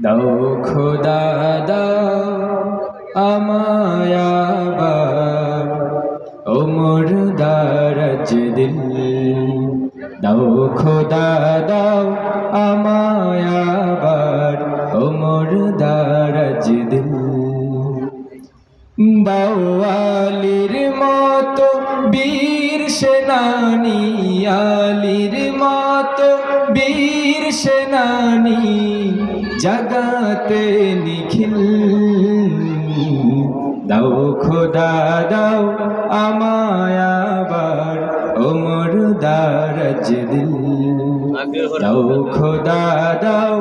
দাও খোদা, দাও আমায় আবার। ওমর দারাজ দিল। দাও খোদা, দাও আমায় আবার। ওমর দারাজ দিল। দাওয়ালির মতো বীর সেনানি, আলির মতো বীর সেনানি। জাগাতে নিখিল। দাও খোদা, দাও আমায় আবার ওমর দারাজ দিল দাও খোদা, দাও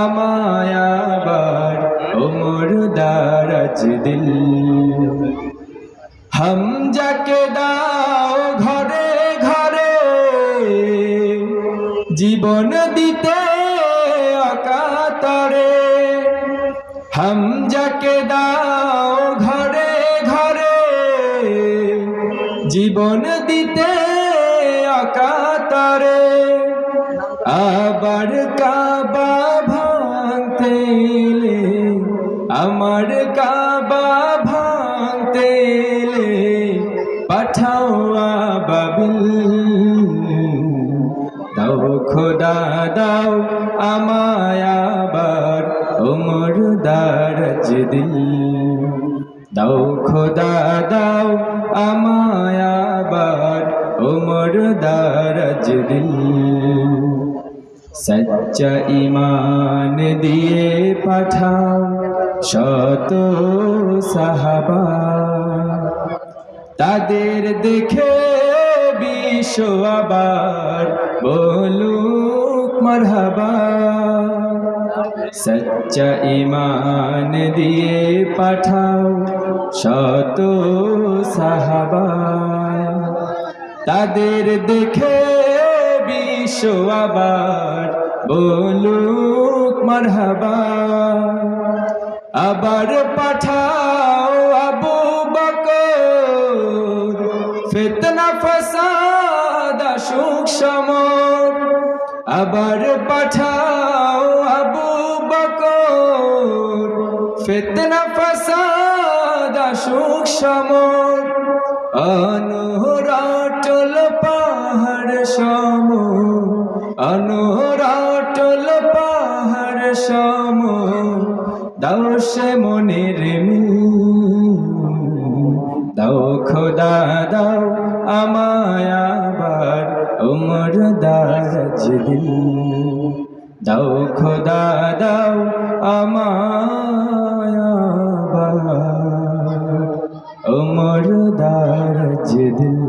আমায় আবার ওমর দারাজ দিল হামজাকে দাও ঘরে ঘরে জীবন দিতে হামজাকে দাও ঘরে ঘরে, জীবন দিতে অকাতরে আবার কাবা ভাঙতে আমার কাবা ভাঙতে পাঠাও বাবিল দাও খোদা, দাও আমায় আবার দারাজ দিল। দাও খোদা, দাও আমায় আবার, ওমর দারাজ দিল। সচ্চা ইমান দিয়ে পাঠাও শত সাহাবা। তাদের দেখে বিশ্ব আবার বলুক মারহাবা। সচ্চা ইমান দিয়ে পাঠাও শত সাহাবা। তাদের দেখে বিশ্ব আবার বলুক মারহাবা। আবার পাঠাও আবু বকর, ফিতনা ফসাদ, সুখ সমর। আবার পাঠাও ফিতনা, ফসাদ, সুখ সমর অনুরাটল পাহাড় সম অনুরাটল পাহাড় সম দাও মনের দাও খোদা, দাও উমর দিল। দাও খোদা, দাও আমায় আবার উমর দারাজ দিল